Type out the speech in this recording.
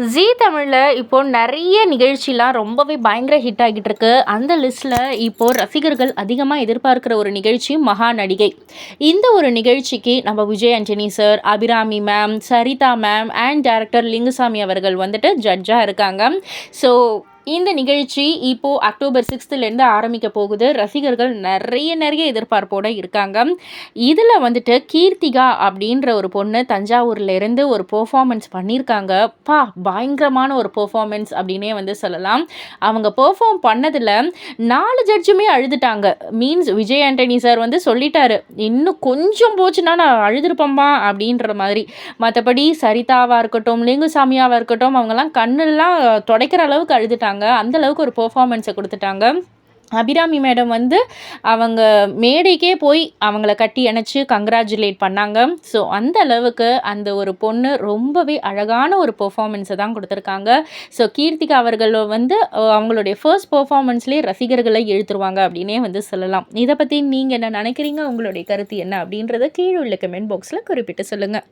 ஜீ தமிழில் இப்போது நிறைய நிகழ்ச்சிலாம் ரொம்பவே பயங்கர ஹிட் ஆகிட்டு இருக்கு அந்த லிஸ்ட்டில் இப்போது ரசிகர்கள் அதிகமாக எதிர்பார்க்குற ஒரு நிகழ்ச்சி மகா நடிகை இந்த ஒரு நிகழ்ச்சிக்கு நம்ம Vijay Antony sir Abirami ma'am Saritha ma'am and director Lingusamy அவர்கள் வந்துட்டு ஜட்ஜாக இருக்காங்க. ஸோ இந்த நிகழ்ச்சி இப்போது அக்டோபர் சிக்ஸ்த்துலேருந்து ஆரம்பிக்க போகுது. ரசிகர்கள் நிறைய நிறைய எதிர்பார்ப்போடு இருக்காங்க. இதில் வந்துட்டு கீர்த்திகா அப்படின்ற ஒரு பொண்ணு தஞ்சாவூர்லேருந்து ஒரு பெர்ஃபார்மன்ஸ் பண்ணியிருக்காங்க பா பயங்கரமான ஒரு பெர்ஃபார்மன்ஸ் அப்படின்னே வந்து சொல்லலாம். அவங்க பெர்ஃபார்ம் பண்ணதில் நாலு ஜட்ஜுமே அழுதுட்டாங்க. மீன்ஸ் விஜய் ஆண்டனி சார் வந்து சொல்லிட்டாரு. இன்னும் கொஞ்சம் போச்சுன்னா நான் அழுதுருப்பம்பா அப்படின்ற மாதிரி. மற்றபடி சரிதாவாக இருக்கட்டும் லிங்குசாமியாவாக இருக்கட்டும் அவங்கெல்லாம் கண்ணெல்லாம் துடைக்கிற அளவுக்கு அழுதுட்டாங்க. அந்த அளவுக்கு ஒரு பெர்ஃபார்மன்ஸை கொடுத்துட்டாங்க. அபிராமி மேடம் வந்து அவங்க மேடைக்கே போய் அவங்கள கட்டி அணைச்சி கங்க்ராச்சுலேட் பண்ணாங்க. ஸோ அந்த அளவுக்கு அந்த ஒரு பொண்ணு ரொம்பவே அழகான ஒரு பெர்ஃபார்மன்ஸை தான் கொடுத்துருக்காங்க. ஸோ கீர்த்திகா அவர்கள் வந்து அவங்களுடைய ஃபர்ஸ்ட் பெர்ஃபார்மன்ஸ்லேயே ரசிகர்களை எழுத்துருவாங்க அப்படின்னே வந்து சொல்லலாம். இதை பற்றி நீங்கள் என்ன நினைக்கிறீங்க? உங்களுடைய கருத்து என்ன அப்படின்றத கீழே உள்ள கமெண்ட் பாக்ஸில் குறிப்பிட்டு சொல்லுங்கள்